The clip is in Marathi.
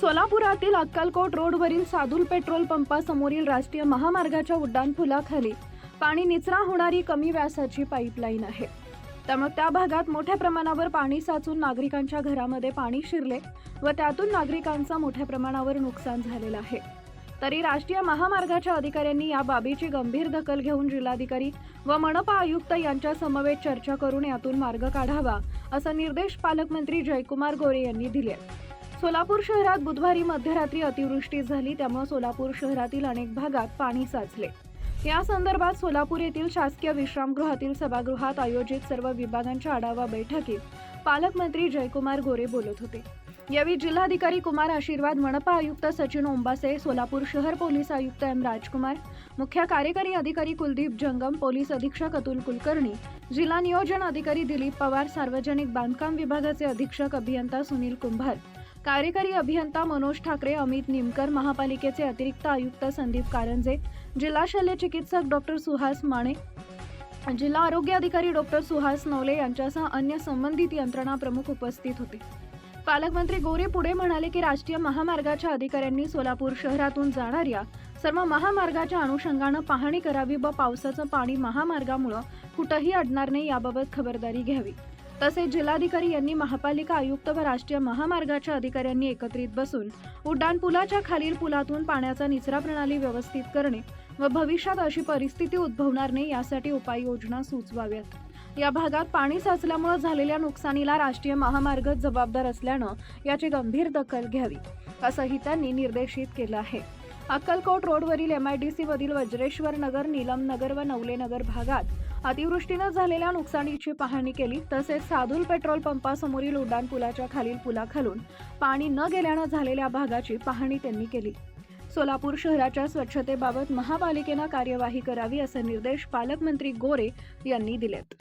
सोलापुरातील अक्कलकोट रोडवरील सादुल पेट्रोल पंपासमोरील राष्ट्रीय महामार्गाच्या उड्डाणपुलाखाली पाणी निचरा होणारी कमी व्यासाची पाईपलाईन आहे. त्यामुळे त्या भागात मोठ्या प्रमाणावर पाणी साचून नागरिकांच्या घरामध्ये पाणी शिरले व त्यातून नागरिकांचं मोठ्या प्रमाणावर नुकसान झालेलं आहे. तरी राष्ट्रीय महामार्गाच्या अधिकाऱ्यांनी या बाबीची गंभीर दखल घेऊन जिल्हाधिकारी व मनपा आयुक्त यांच्या समवेत चर्चा करून यातून मार्ग काढावा असा निर्देश पालकमंत्री जयकुमार गोरे यांनी दिले सोलापूर शहरात बुधवारी मध्यरात्री अतिवृष्टी झाली त्यामुळे सोलापूर शहरातील अनेक भागात पाणी साचले. या संदर्भात सोलापूर येथील शासकीय विश्रामगृहातील सभागृहात आयोजित सर्व विभागांच्या आढावा बैठकीत पालकमंत्री जयकुमार गोरे बोलत होते. यावेळी जिल्हाधिकारी कुमार आशीर्वाद मनपा आयुक्त सचिन ओंबासे सोलापूर शहर पोलीस आयुक्त एम राजकुमार मुख्य कार्यकारी अधिकारी कुलदीप जंगम पोलीस अधीक्षक अतुल कुलकर्णी जिल्हा नियोजन अधिकारी दिलीप पवार सार्वजनिक बांधकाम विभागाचे अधीक्षक अभियंता सुनील कुंभार कार्यकारी अभियंता मनोज ठाकरे अमित निमकर महापालिकेचे अतिरिक्त आयुक्त संदीप कारंजे जिल्हा शल्य चिकित्सक डॉक्टर सुहास माने जिल्हा आरोग्य अधिकारी डॉक्टर सुहास नवले यांच्यासह अन्य संबंधित यंत्रणा प्रमुख उपस्थित होते. पालकमंत्री गोरे पुढे म्हणाले की राष्ट्रीय महामार्गाच्या अधिकाऱ्यांनी सोलापूर शहरातून जाणाऱ्या सर्व महामार्गाच्या अनुषंगानं पाहणी करावी व पावसाचं पाणी महामार्गामुळं कुठंही अडणार नाही याबाबत खबरदारी घ्यावी. तसेच जिल्हाधिकारी यांनी महापालिका आयुक्त व राष्ट्रीय महामार्गाच्या अधिकाऱ्यांनी एकत्रित बसून उड्डाणपुलाच्या खालील पुलातून पाण्याचा निचरा प्रणाली व्यवस्थित करणे व भविष्यात अशी परिस्थिती उद्भवणार नाही यासाठी उपाययोजना सुचवाव्यात. या भागात पाणी साचल्यामुळे झालेल्या नुकसानीला राष्ट्रीय महामार्ग जबाबदार असल्यानं याची गंभीर दखल घ्यावी असंही त्यांनी निर्देशित केलं आहे. अक्कलकोट रोडवरील एम आय डी मधील वज्रेश्वर नगर नीलम नगर व नवले नगर भागात अतिवृष्टीनं झालेल्या नुकसानीची पाहणी केली. तसेच साधुल पेट्रोल पंपासमोरील उड्डाणपुलाच्या खालील पुलाखालून पाणी न गेल्यानं झालेल्या भागाची पाहणी त्यांनी केली. सोलापूर शहराच्या स्वच्छतेबाबत महापालिकेनं कार्यवाही करावी असे निर्देश पालकमंत्री गोरे यांनी दिलेत.